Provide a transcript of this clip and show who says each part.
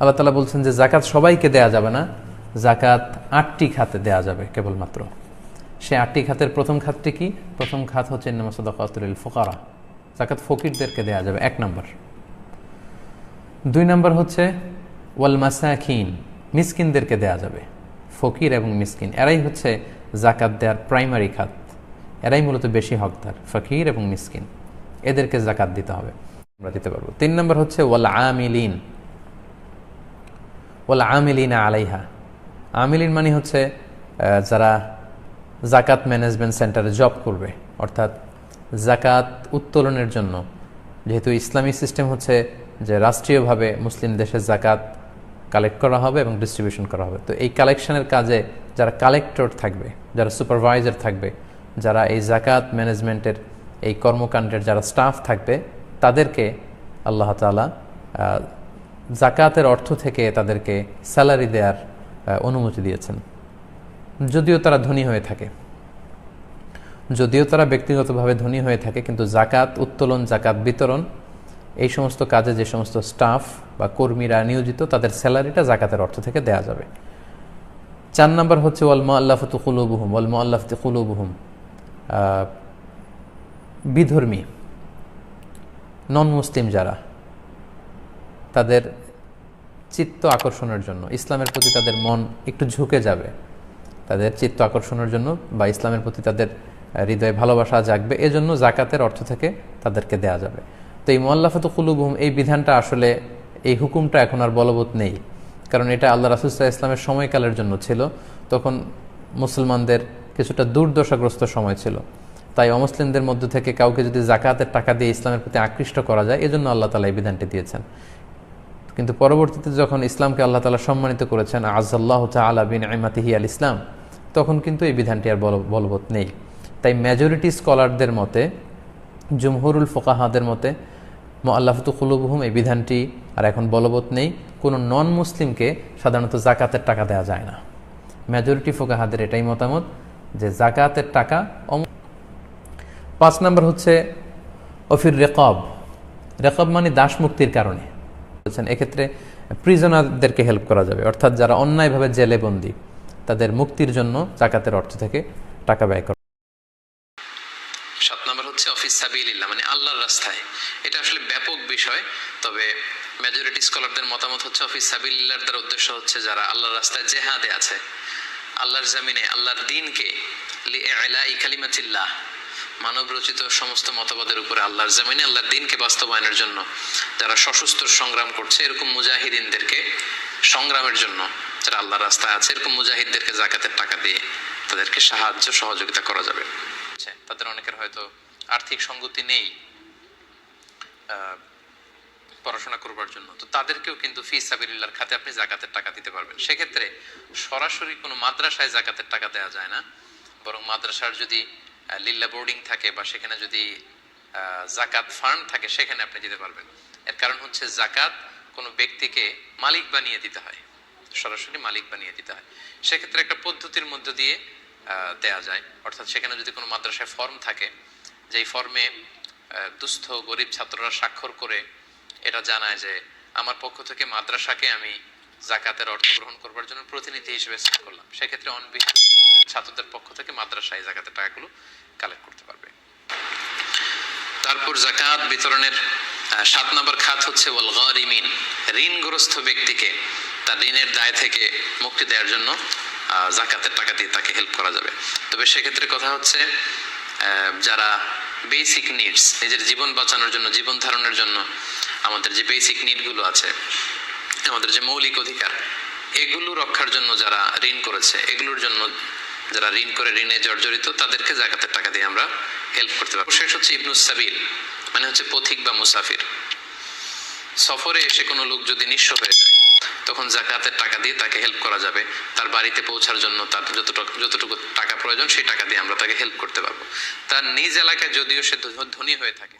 Speaker 1: আল্লাহ তালা বলছেন যে জাকাত সবাইকে দেয়া যাবে না জাকাত আটটি খাতে দেয়া যাবে কেবলমাত্র। সে আটটি খাতের প্রথম খাতটি কি? প্রথম খাত হচ্ছে নামাসদাকাতুল ফোকারা। জাকাত ফকিরদেরকে দেয়া যাবে, এক নম্বর। দুই নম্বর হচ্ছে ওয়াল মাসাখিন মিসকিনদেরকে দেয়া যাবে, ফকির এবং মিসকিন। এরাই হচ্ছে জাকাত দেওয়ার প্রাইমারি খাত। এরাই মূলত বেশি হকদার, ফকির এবং মিসকিন। এদেরকে জাকাত দিতে হবে। আমরা দিতে পারব। তিন নম্বর হচ্ছে ওয়াল আমিলিন ওয়াল আমিলিন আলাইহা। আমিলিন মানে হচ্ছে যারা জাকাত ম্যানেজমেন্ট সেন্টারে জব করবে। অর্থাৎ জাকাত উত্তোলনের জন্য। যেহেতু ইসলামী সিস্টেম হচ্ছে যে রাষ্ট্রীয়ভাবে মুসলিম দেশের জাকাত কালেক্ট করা হবে এবং ডিস্ট্রিবিউশন করা হবে। তো এই কালেকশনের কাজে যারা কালেক্টর থাকবে, যারা সুপারভাইজার থাকবে, যারা এই জাকাত ম্যানেজমেন্টের এই কর্মকাণ্ডের যারা স্টাফ থাকবে, তাদেরকে আল্লাহ তালা জাকাতের অর্থ থেকে তাদেরকে স্যালারি দেওয়ার অনুমতি দিয়েছেন। যদিও তারা ধনী হয়ে থাকে। যদিও তারা ব্যক্তিগতভাবে ধনী হয়ে থাকে, কিন্তু জাকাত, উত্তোলন, জাকাত বিতরণ, এই সমস্ত কাজে যে সমস্ত স্টাফ বা কর্মীরা নিয়োজিত, তাদের স্যালারিটা জাকাতের অর্থ থেকে দেয়া যাবে। চার নম্বর হচ্ছে ওয়ালমা আল্লাফত কুলুবুহুম ওয়ালমা আল্লাফত কুলুবুহুম। বিধর্মী নন মুসলিম যারা, তাদের চিত্ত আকর্ষণের জন্য। ইসলামের প্রতি তাদের মন একটু ঝুঁকে যাবে। তাদের চিত্ত আকর্ষণের জন্য বা ইসলামের প্রতি তাদের হৃদয়ে ভালোবাসা জাগবে, এজন্য জাকাতের অর্থ থেকে তাদেরকে দেয়া যাবে। তো এই মোয়াল্লাফত কুলুবহুম, এই বিধানটা আসলে, এই হুকুমটা এখন আর বলবৎ নেই। কারণ এটা আল্লাহ রাসুল্লাহ ইসলামের সময়কালের জন্য ছিল। তখন মুসলমানদের কিছুটা দুর্দশাগ্রস্ত সময় ছিল। তাই অমুসলিমদের মধ্য থেকে কাউকে যদি জাকাতের টাকা দিয়ে ইসলামের প্রতি আকৃষ্ট করা যায়, এজন্য আল্লাহ তালা এই বিধানটি দিয়েছেন। কিন্তু পরবর্তীতে যখন ইসলামকে আল্লাহ তালা সম্মানিত করেছেন আজাল্লাহ তালা বিন আইমাতিহি আল ইসলাম তখন কিন্তু এই বিধানটি আর বল- বলবৎ নেই। তাই মেজরিটি স্কলারদের মতে জুমহুরুল ফোকাহাদের মতে আল্লাহতু কুলুবহুম এই বিধানটি আর এখন বলবৎ নেই। কোনো নন মুসলিমকে সাধারণত জাকাতের টাকা দেওয়া যায় না। মেজরিটি ফোকাহাদের এটাই মতামত যে জাকাতের টাকা পাঁচ নম্বর হচ্ছে, অফির রেকব। রেকব মানে দাস মুক্তির কারণে। বলছেন এক্ষেত্রে প্রিজনারদেরকে হেল্প করা যাবে। অর্থাৎ যারা অন্যায়ভাবে জেলে বন্দী তাদের মুক্তির জন্য জাকাতের অর্থ থেকে টাকা ব্যয় করা।
Speaker 2: সাত নম্বর হচ্ছে, অফিস মানে আল্লাহর রাস্তায়। এটা আসলে ব্যাপক বিষয়, তবে মেজরিটি স্কলারদের মতামত হচ্ছে, অফিস সাবিলিল্লাহর দ্বারা উদ্দেশ্য হচ্ছে যারা আল্লাহর রাস্তায় জেহাদে আছে। আল্লাহর জামিনে, আল্লাহর দিনকে লিআলাই কালিমাতিল্লাহ মানব রচিত সমস্ত মতবাদের উপরে আল্লাহর জামিনে, আল্লাহর দিনকে বাস্তবায়নের জন্য, যারা সশস্ত্র সংগ্রাম করছে, এরকম মুজাহিদিনদেরকে সংগ্রামের জন্য, যারা আল্লাহর রাস্তায় আছে, এরকম মুজাহিদদেরকে জাকাতের টাকা দিয়ে তাদেরকে সাহায্য, সহযোগিতা করা যাবে। তাদের অনেকের হয়তো আর্থিক সঙ্গতি নেই পড়াশোনা করবার জন্য। তো তাদেরকেও কিন্তু ফি সাবিল্লার খাতে আপনি জাকাতের টাকা দিতে পারবেন। সেক্ষেত্রে সরাসরি কোনো মাদ্রাসায় জাকাতের টাকা দেওয়া যায় না, বরং মাদ্রাসার যদি লিল্লা বোর্ডিং থাকে বা সেখানে যদি জাকাত ফান্ড থাকে, সেখানে আপনি দিতে পারবেন। এর কারণ হচ্ছে জাকাত কোনো ব্যক্তিকে মালিক বানিয়ে দিতে হয়। সরাসরি মালিক বানিয়ে দিতে হয়। সেক্ষেত্রে একটা পদ্ধতির মধ্য দিয়ে দেয়া যায়। অর্থাৎ সেখানে যদি কোনো মাদ্রাসায় ফর্ম থাকে, যেই ফর্মে দুস্থ, গরিব ছাত্ররা স্বাক্ষর করে এটা জানায় যে, আমার পক্ষ থেকে মাদ্রাসাকে আমি জাকাতের অর্থ গ্রহণ করবার জন্য প্রতিনিধি হিসেবে করলাম। সেক্ষেত্রে অনবি ছাত্রদের পক্ষ থেকে মাদ্রাসায় জাকাতের টাকাগুলো কালেক্ট করতে পারবে। তারপর জাকাত বিতরণের সাত নম্বর খাত হচ্ছে, ওয়াল গরিমিন, ঋণগ্রস্ত ব্যক্তিকে তার ঋণের দায় থেকে মুক্তি দেওয়ার জন্য জাকাতের টাকা দিয়ে তাকে হেল্প করা যাবে। তবে সেক্ষেত্রে কথা হচ্ছে যারা বেসিক নিডস নিজের জীবন বাঁচানোর জন্য, জীবন ধারণের জন্য আমাদের যে বেসিক নিডগুলো আছে, আমাদের যে মৌলিক অধিকার, এগুলো রক্ষার জন্য যারা ঋণ করেছে, এগুলোর জন্য যারা ঋণ করে ঋণে জর্জরিত, তাদেরকে জাকাতের টাকা দিয়ে আমরা হেল্প করতে পারব। শেষ হচ্ছে ইবনুস সাবিল মানে হচ্ছে পথিক বা মুসাফির। সফরে এসে কোনো লোক যদি নিঃস্ব হয়ে যায়, তখন জাকাতের টাকা দিয়ে তাকে হেল্প করা যাবে। তার বাড়িতে পৌঁছার জন্য তার যতটুকু যতটুকু টাকা প্রয়োজন, সেই টাকা দিয়ে আমরা তাকে হেল্প করতে পারব। তার নিজ এলাকায় যদিও সে ধনী হয়ে থাকে।